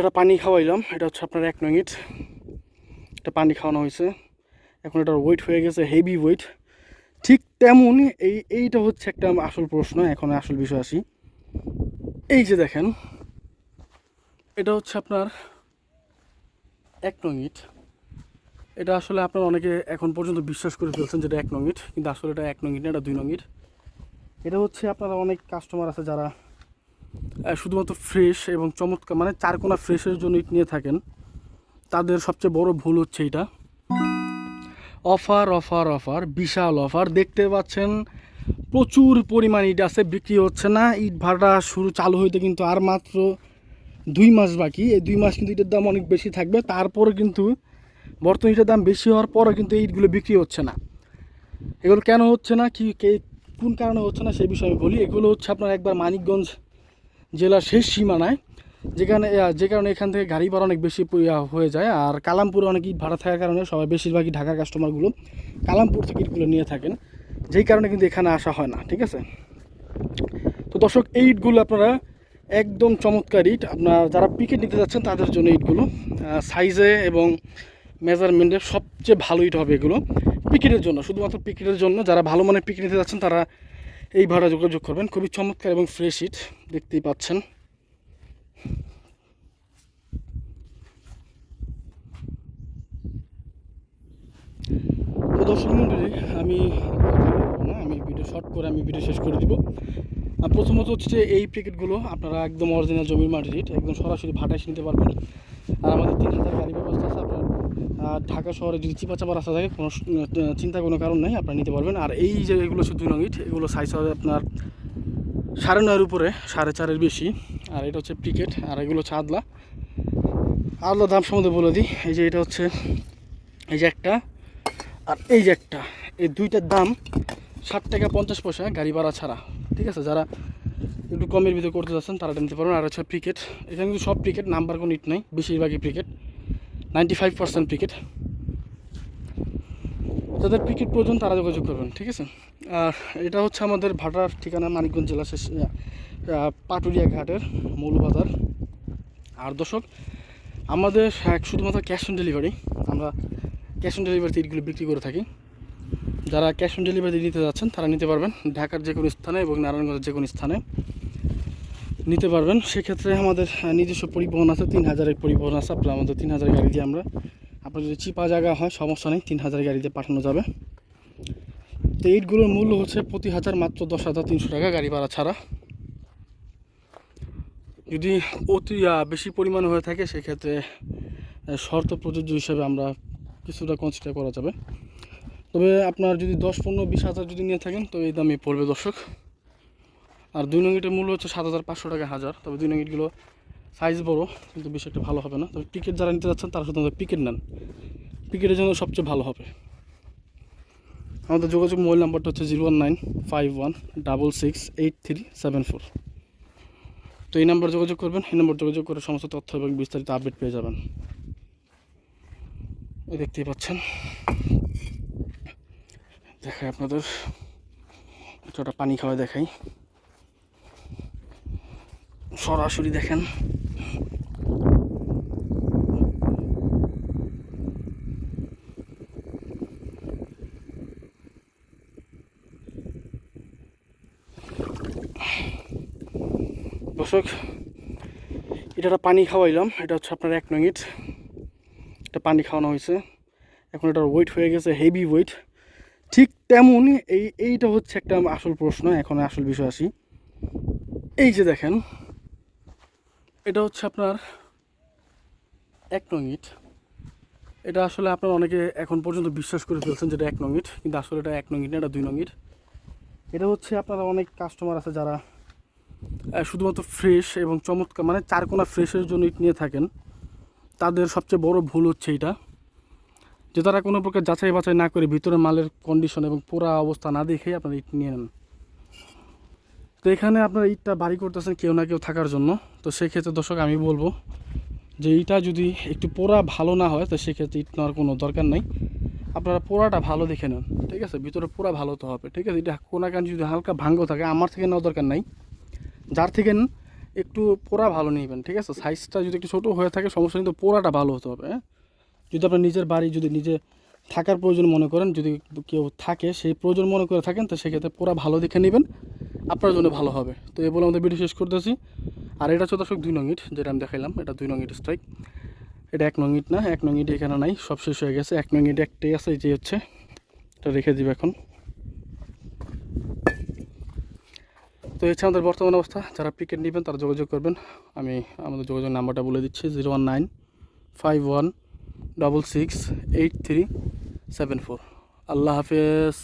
এটা পানি খাওয়াইলাম, এটা হচ্ছে আপনার এক নং ইট এটা পানি খাওয়ানো হয়েছে। এখন এটার ওয়েট হয়ে গেছে হেভি ওয়েট ঠিক তেমন এই, এইটা হচ্ছে একটা আসল প্রশ্ন, এখন আসল বিষয় আসি। এই যে দেখেন, এটা হচ্ছে আপনার এক নং ইট এটা আসলে আপনার অনেকে এখন পর্যন্ত বিশ্বাস করে ফেলছেন যেটা এক নং ইট কিন্তু আসলে এটা এক নং ইট না, এটা দুই নং ইট এটা হচ্ছে আপনারা অনেক কাস্টমার আছে যারা শুধুমাত্র ফ্রেশ এবং চমৎকার মানে চার চারকোনা ফ্রেশের জন্য ইট নিয়ে থাকেন। তাদের সবচেয়ে বড় ভুল হচ্ছে এটা। অফার অফার অফার বিশাল অফার দেখতে পাচ্ছেন, প্রচুর পরিমাণ ইট আছে, বিক্রি হচ্ছে না। ইট ভাড়া শুরু চালু হইতে কিন্তু আর মাত্র দুই মাস বাকি। এই দুই মাস কিন্তু ইটের দাম অনেক বেশি থাকবে। তারপরে কিন্তু বর্তমান ইটের দাম বেশি হওয়ার পরে কিন্তু ইটগুলো বিক্রি হচ্ছে না। এগুলো কেন হচ্ছে না? কি, কে, কোন কারণে হচ্ছে না? সেই বিষয়ে আমি বলি। এগুলো হচ্ছে আপনার একবার মানিকগঞ্জ জেলার শেষ সীমানায়, যেখানে যে কারণে এখান থেকে গাড়ি ভাড়া অনেক বেশি হয়ে যায়। আর কালামপুরে অনেক ইট ভাড়া থাকার কারণে সবাই বেশিরভাগই ঢাকার কাস্টমারগুলো কালামপুর থেকে ইটগুলো নিয়ে থাকেন। যেই কারণে কিন্তু এখানে আসা হয় না, ঠিক আছে? তো দর্শক, এই ইটগুলো আপনারা একদম চমৎকার ইট। আপনার যারা পিকেট নিতে যাচ্ছেন, তাদের জন্য ইটগুলো সাইজে এবং মেজারমেন্টে সবচেয়ে ভালো ইট হবে এগুলো। পিকেটের জন্য, শুধুমাত্র পিকেটের জন্য, যারা ভালো মানের পিকেট নিতে যাচ্ছেন, তারা এই ভাড়া যোগাযোগ করবেন। খুবই চমৎকার এবং ফ্রেশ ইট দেখতেই পাচ্ছেন। তো দর্শক মন্ডলী, আমি না, আমি ভিডিও শর্ট করে আমি ভিডিও শেষ করে দিব। আর প্রথমত হচ্ছে যে এই প্যাকেটগুলো আপনারা একদম অরিজিনাল জমির মাটির একদম সরাসরি ভাটায় নিতে পারবেন। আর আমাদের তিন হাজার গাড়ি ব্যবস্থা আছে আহ, ঢাকা শহরে যদি চিপা চাপা রাস্তা থাকে কোনো চিন্তা কোনো কারণ নেই আপনারা নিতে পারবেন। আর এই যে এগুলো হচ্ছে দুই নং ইট এগুলো সাইজ হবে আপনার সাড়ে নয়ের উপরে সাড়ে চারের বেশি। আর এটা হচ্ছে প্রিকেট আর এগুলো হচ্ছে আদলা। আদলা দাম সম্বন্ধে বলে দিই এই যে এটা হচ্ছে এই যে একটা আর এই যে একটা এই দুইটার দাম ষাট টাকা পঞ্চাশ পয়সা গাড়ি ভাড়া ছাড়া। ঠিক আছে? যারা একটু কমের ভিতরে করতে যাচ্ছেন তারা নিতে পারবেন। আর হচ্ছে ক্রিকেট এখানে কিন্তু সব ক্রিকেট নাম্বার কোনো ইট নেই বেশিরভাগই cricket ninety five percent cricket যাদের ক্রিকেট প্রয়োজন তারা যোগাযোগ করবেন, ঠিক আছে? আর এটা হচ্ছে আমাদের ভাটার ঠিকানা মানিকগঞ্জ জেলা শেষ পাটুরিয়া ঘাটের মৌলবাজার আর দর্শক, আমাদের এক শুধুমাত্র ক্যাশ অন ডেলিভারি আমরা ক্যাশ অন ডেলিভারিতে ইটগুলো বিক্রি করে থাকি। যারা ক্যাশ অন ডেলিভারি নিতে যাচ্ছেন, তারা নিতে পারবেন ঢাকার যে কোনো স্থানে এবং নারায়ণগঞ্জের যে কোনো স্থানে। নিতে পারবেন। সেক্ষেত্রে আমাদের নিজস্ব পরিবহন আছে, তিন হাজারের পরিবহন আছে আপনার আমাদের তিন হাজার গাড়ি দিয়ে আমরা। আপনার যদি চিপা জায়গা হয়, সমস্যা নেই, তিন হাজার গাড়ি দিয়ে পাঠানো যাবে। তো ইটগুলোর মূল্য হচ্ছে প্রতি হাজার মাত্র দশ হাজার তিনশো টাকা গাড়ি ভাড়া ছাড়া। যদি অতি বেশি পরিমাণ হয়ে থাকে, সেক্ষেত্রে শর্ত প্রযোজ্য হিসাবে আমরা কিছুটা কনসিডার করা যাবে। তবে আপনার যদি দশ, পনেরো, বিশ হাজার যদি নিয়ে থাকেন, তো এই দামে পড়বে দর্শক। আর দুই নঙ্গিটের মূল্য হচ্ছে সাত হাজার পাঁচশো টাকা হাজার। তবে দুই নঙ্গিটগুলো সাইজ বড়, কিন্তু বেশি একটা ভালো হবে না। তবে পিকেট যারা নিতে যাচ্ছেন, তারা শুধু পিকেট নেন। পিকেটের জন্য সবচেয়ে ভালো হবে। আমাদের যোগাযোগ মোবাইল নাম্বারটা হচ্ছে zero one nine five one double six eight three seven four. তো এই নাম্বার যোগাযোগ করবেন। এই নাম্বার যোগাযোগ করে সমস্ত তথ্য এবং বিস্তারিত আপডেট পেয়ে যাবেন। দেখতেই পাচ্ছেন। দেখাই আপনাদের। একটা পানি খাওয়া দেখাই। সরাসরি দেখেন। দর্শক, এটা পানি খাওয়াইলাম। এটা হচ্ছে আপনার এক নং ইট এটা পানি খাওয়ানো হয়েছে। এখন এটার ওয়েট হয়ে গেছে হেভি ওয়েট ঠিক তেমনই এই, এইটা হচ্ছে একটা আসল প্রশ্ন। এখন আসল বিষয় আসি। এই যে দেখেন এটা হচ্ছে আপনার এক নং ইট। এটা আসলে আপনার অনেকে এখন পর্যন্ত বিশ্বাস করে ফেলছেন যেটা এক নং ইট, কিন্তু আসলে এটা এক নং ইট না, এটা দুই নং ইট। এটা হচ্ছে আপনারা অনেক কাস্টমার আছে যারা শুধুমাত্র ফ্রেশ এবং চমৎকার মানে চারকোনা ফ্রেশের জন্য ইট নিয়ে থাকেন। তাদের সবচেয়ে বড় ভুল হচ্ছে এটা, যে তারা কোনো প্রকার যাচাই বাছাই না করে ভিতরে মালের কন্ডিশন এবং পুরা অবস্থা না দেখেই আপনারা ইট নিয়ে নেন। তো এখানে আপনারা ইটটা বাড়ি করতেছেন কেউ না কেউ থাকার জন্য। তো সেক্ষেত্রে দর্শক, আমি বলব যে ইটা যদি একটু পোড়া ভালো না হয়, তো সেক্ষেত্রে ইট নেওয়ার কোনো দরকার নাই। আপনারা পোড়াটা ভালো দেখে নেন, ঠিক আছে? ভিতরে পোড়া ভালো তো হবে, ঠিক আছে? এটা কোনাকান যদি হালকা ভাঙ্গ থাকে, আমার থেকে নেওয়ার দরকার নাই। যার থেকে একটু পোড়া ভালো নেবেন, ঠিক আছে? সাইজটা যদি একটু ছোটো হয়ে থাকে, সমস্যা কিন্তু পোড়াটা ভালো হতে হবে হ্যাঁ? যদি আপনার নিজের বাড়ি যদি নিজে থাকার প্রয়োজন মনে করেন, যদি কেউ থাকে, সেই প্রয়োজন মনে করে থাকেন, তো সেক্ষেত্রে পোড়া ভালো দেখে নেবেন। আপনার জন্য ভালো হবে। তো এ বলে আমাদের ভিডিও শেষ করতেছি। আর এটা হচ্ছে দর্শক দুই নং ইট, যেটা আমি দেখাইলাম। এটা দুই নং ইট স্ট্রাইক এটা এক নং ইট না, এক নং ইট এখানে নাই, সব শেষ হয়ে গেছে। এক নং ইট একটাই আছে যে হচ্ছে। এটা রেখে দিবে এখন। তো হচ্ছে আমাদের বর্তমান অবস্থা। যারা পিকেট নেবেন, তারা যোগাযোগ করবেন। আমি আমাদের যোগাযোগ নাম্বারটা বলে দিচ্ছি zero one nine five one double six eight three seven four আল্লাহ হাফেজ।